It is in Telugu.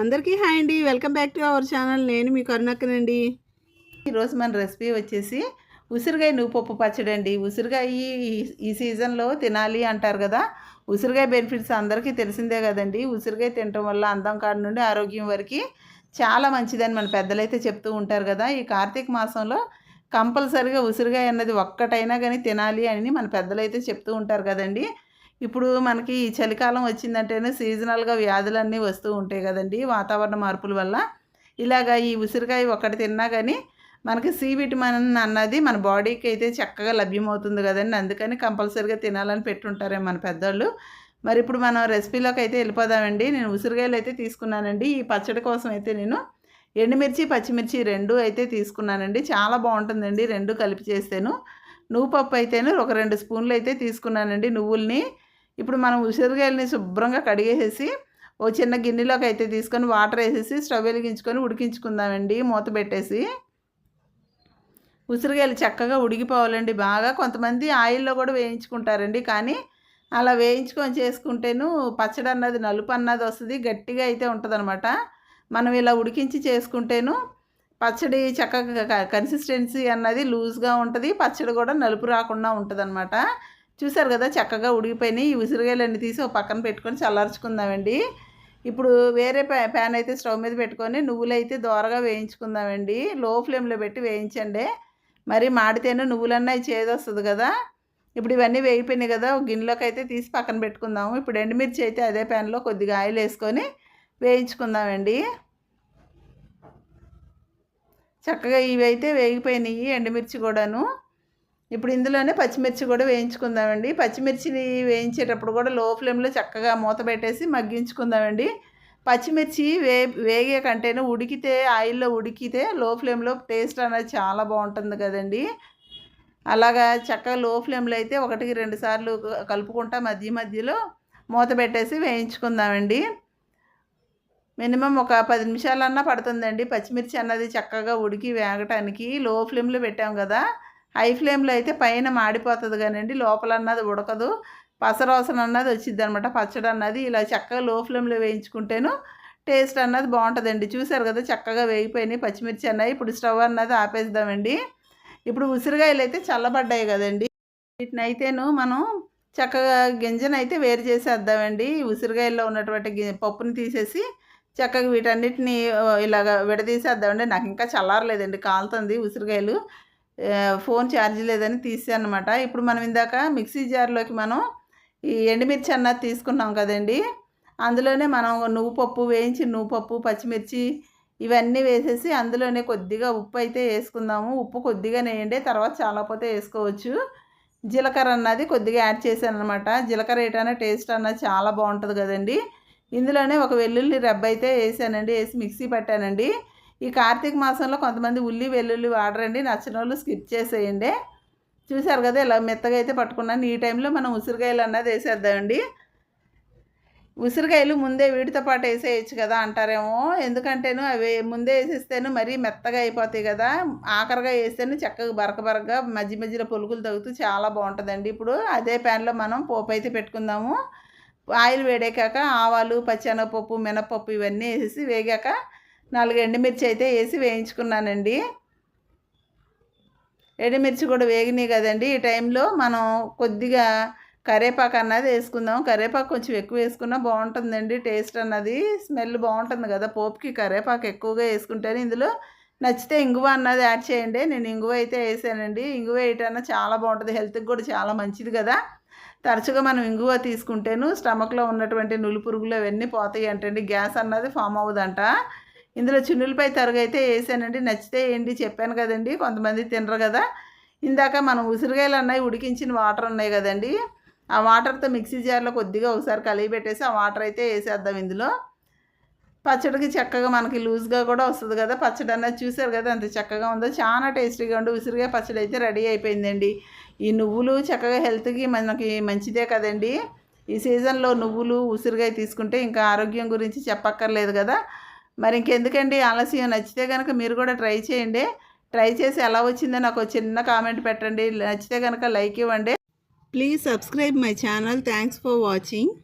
అందరికీ హాయ్ అండి. Welcome back to our channel. నేను మీ కరుణక్కనండి. ఈరోజు మన రెసిపీ వచ్చేసి ఉసిరికాయ నువ్వుపప్పు పచ్చడి అండి. ఉసిరికాయ ఈ- ఈ సీజన్లో తినాలి అంటారు కదా. ఉసిరికాయ బెనిఫిట్స్ అందరికీ తెలిసిందే కదండి. ఉసిరికాయ తినటం వల్ల అందం కాడ నుండి ఆరోగ్యం వరకు చాలా మంచిదని మన పెద్దలైతే చెప్తూ ఉంటారు కదా. ఈ కార్తీక మాసంలో కంపల్సరిగా ఉసిరికాయ అన్నది ఒక్కటైనా కానీ తినాలి అని మన పెద్దలైతే చెప్తూ ఉంటారు కదండి. ఇప్పుడు మనకి ఈ చలికాలం వచ్చిందంటేనే సీజనల్గా వ్యాధులన్నీ వస్తూ ఉంటాయి కదండి వాతావరణ మార్పుల వల్ల. ఇలాగా ఈ ఉసిరికాయ ఒకటి తిన్నా కానీ మనకి సి విటమిన్ అన్నది మన బాడీకి అయితే చక్కగా లభ్యమవుతుంది కదండి. అందుకని కంపల్సరీగా తినాలని పెట్టుంటారే మన పెద్దోళ్ళు. మరి ఇప్పుడు మనం రెసిపీలోకి అయితే వెళ్ళిపోదామండి. నేను ఉసిరికాయలు అయితే తీసుకున్నానండి. ఈ పచ్చడి కోసం అయితే నేను ఎండుమిర్చి పచ్చిమిర్చి రెండు అయితే తీసుకున్నానండి. చాలా బాగుంటుందండి రెండు కలిపి చేస్తాను. నువ్వు పప్పు అయితేను ఒక రెండు స్పూన్లు అయితే తీసుకున్నానండి నువ్వుల్ని. ఇప్పుడు మనం ఉసిరికాయలని శుభ్రంగా కడిగేసేసి ఓ చిన్న గిన్నెలోకి అయితే తీసుకొని వాటర్ వేసేసి స్టవ్ వెలిగించుకొని ఉడికించుకుందామండి. మూత పెట్టేసి. ఉసిరికాయలు చక్కగా ఉడికిపోవాలండి. బాగా కొంతమంది ఆయిల్లో కూడా వేయించుకుంటారండి. కానీ అలా వేయించుకొని చేసుకుంటేను పచ్చడి అన్నది నలుపు అన్నది వస్తుంది గట్టిగా అయితే ఉంటుందన్నమాట. మనం ఇలా ఉడికించి చేసుకుంటేను పచ్చడి చక్కగా కన్సిస్టెన్సీ అన్నది లూజ్గా ఉంటుంది. పచ్చడి కూడా నలుపు రాకుండా ఉంటుంది చూసారు కదా చక్కగా ఉడికిపోయినాయి. ఈ ఉసిరికాయలన్నీ తీసి ఒక పక్కన పెట్టుకొని చల్లార్చుకుందామండి. ఇప్పుడు వేరే ప్యా ప్యాన్ అయితే స్టవ్ మీద పెట్టుకొని నువ్వులు అయితే దోరగా వేయించుకుందామండి. లో ఫ్లేమ్లో పెట్టి వేయించండి. మరి మాడితేనే నువ్వులన్నీ చేదొస్తుంది కదా. ఇప్పుడు ఇవన్నీ వేయిపోయినాయి కదా ఒక గిన్నెలోకి అయితే తీసి పక్కన పెట్టుకుందాము. ఇప్పుడు ఎండుమిర్చి అయితే అదే ప్యాన్లో కొద్దిగా ఆయిల్ వేసుకొని వేయించుకుందామండి. చక్కగా ఇవి అయితే వేగిపోయినాయి ఎండుమిర్చి కూడాను. ఇప్పుడు ఇందులోనే పచ్చిమిర్చి కూడా వేయించుకుందామండి. పచ్చిమిర్చిని వేయించేటప్పుడు కూడా లో ఫ్లేమ్లో చక్కగా మూత పెట్టేసి మగ్గించుకుందామండి. పచ్చిమిర్చి వే వేగే కంటేనే ఉడికితే ఆయిల్లో ఉడికితే లో ఫ్లేమ్లో టేస్ట్ అనేది చాలా బాగుంటుంది కదండి. అలాగా చక్కగా లో ఫ్లేమ్లో అయితే ఒకటికి రెండు సార్లు కలుపుకుంటా మధ్య మధ్యలో మూత పెట్టేసి వేయించుకుందామండి. మినిమం ఒక పది నిమిషాలన్నా పడుతుందండి. పచ్చిమిర్చి అన్నది చక్కగా ఉడికి వేగటానికి లో ఫ్లేమ్లో పెట్టాం కదా. హై ఫ్లేమ్లో అయితే పైన మాడిపోతుంది కానండి లోపల అన్నది ఉడకదు. పసరోసన అన్నది వచ్చింది అనమాట పచ్చడి అన్నది ఇలా చక్కగా లో ఫ్లేమ్లో వేయించుకుంటేను టేస్ట్ అన్నది బాగుంటుందండి చూసారు కదా చక్కగా వేగిపోయినాయి పచ్చిమిర్చి అన్నాయి. ఇప్పుడు స్టవ్ అన్నది ఆపేద్దామండి. ఇప్పుడు ఉసిరికాయలు అయితే చల్లబడ్డాయి కదండి. వీటిని అయితేను మనం చక్కగా గింజను అయితే వేరు చేసేద్దామండి. ఉసిరికాయల్లో ఉన్నటువంటి పప్పుని తీసేసి చక్కగా వీటన్నిటిని ఇలాగ విడదీసేద్దామండి. నాకు ఇంకా చల్లారలేదండి కాలుతుంది ఉసిరికాయలు ఫోన్ ఛార్జ్ లేదని తీసానమాట. ఇప్పుడు మనం ఇందాక మిక్సీ జార్లోకి మనం ఈ ఎండుమిర్చి అన్నది తీసుకున్నాం కదండి. అందులోనే మనం నువ్వు పప్పు వేయించి నువ్వు పప్పు పచ్చిమిర్చి ఇవన్నీ వేసేసి అందులోనే కొద్దిగా ఉప్పు అయితే వేసుకుందాము. ఉప్పు కొద్దిగా వేయండి తర్వాత చాలా పోతే వేసుకోవచ్చు. జీలకర్ర అన్నది కొద్దిగా యాడ్ చేశాను అనమాట జీలకర్ర ఏటైనా టేస్ట్ అన్నది చాలా బాగుంటుంది కదండి. ఇందులోనే ఒక వెల్లుల్లి రెబ్బ అయితే వేసానండి వేసి మిక్సీ పట్టానండి. ఈ కార్తీక మాసంలో కొంతమంది ఉల్లి వెల్లుల్లి వాడరండి నచ్చిన వాళ్ళు స్కిప్ చేసేయండి. చూసారు కదా ఇలా మెత్తగా అయితే పట్టుకున్నాను. ఈ టైంలో మనం ఉసిరికాయలు అన్నది వేసేద్దామండి. ఉసిరికాయలు ముందే వీటితో పాటు వేసేయచ్చు కదా అంటారేమో. ఎందుకంటేను అవి ముందే వేసేస్తేను మరీ మెత్తగా అయిపోతాయి కదా. ఆఖరిగా వేస్తేనే చక్కగా బరక బరకగా మధ్య మధ్యలో పొలుకులు తగ్గుతూ చాలా బాగుంటుందండి. ఇప్పుడు అదే ప్యాన్లో మనం పోపు అయితే పెట్టుకుందాము. ఆయిల్ వేడేకాక ఆవాలు పచ్చెనగపప్పు మినపప్పు ఇవన్నీ వేసేసి వేగాక నాలుగు ఎండుమిర్చి అయితే వేసి వేయించుకున్నానండి. ఎండుమిర్చి కూడా వేగినాయి కదండి. ఈ టైంలో మనం కొద్దిగా కరేపాకు అన్నది వేసుకుందాం. కరేపాకు కొంచెం ఎక్కువ వేసుకున్నా బాగుంటుందండి టేస్ట్ అన్నది. స్మెల్ బాగుంటుంది కదా పోపుకి కరేపాకు ఎక్కువగా వేసుకుంటేనే. ఇందులో నచ్చితే ఇంగువ అన్నది యాడ్ చేయండి. నేను ఇంగువ అయితే వేసానండి. ఇంగువ వేయటన్నా చాలా బాగుంటుంది. హెల్త్కి కూడా చాలా మంచిది కదా. తరచుగా మనం ఇంగువ తీసుకుంటేను స్టమక్లో ఉన్నటువంటి నులి పురుగులు అవన్నీ పోతాయి అంటండి గ్యాస్ అన్నది ఫామ్ అవ్వదంట. ఇందులో చున్నులపై తరుగు అయితే వేసానండి. నచ్చితే ఏంటి? చెప్పాను కదండి. కొంతమంది తినరు కదా. ఇందాక మనం ఉసిరికాయలు అన్నాయి ఉడికించిన వాటర్ ఉన్నాయి కదండి. ఆ వాటర్తో మిక్సీ జార్లో కొద్దిగా ఒకసారి కలిగి పెట్టేసి ఆ వాటర్ అయితే వేసేద్దాం ఇందులో. పచ్చడికి చక్కగా మనకి లూజ్గా కూడా వస్తుంది కదా. పచ్చడి అన్నది చూసారు కదా అంత చక్కగా ఉందో. చాలా టేస్టీగా ఉండి ఉసిరిగా పచ్చడి అయితే రెడీ అయిపోయిందండి. ఈ నువ్వులు చక్కగా హెల్త్కి మనకి మంచిదే కదండి. ఈ సీజన్లో నువ్వులు ఉసిరిగాయ తీసుకుంటే ఇంకా ఆరోగ్యం గురించి చెప్పక్కర్లేదు కదా. మరి ఇంకెందుకండి? ఆలస్యం. నచ్చితే కనుక మీరు కూడా ట్రై చేయండి. ట్రై చేసి ఎలా వచ్చిందో నాకు చిన్న కామెంట్ పెట్టండి. నచ్చితే కనుక లైక్ ఇవ్వండి. Please subscribe my channel thanks for watching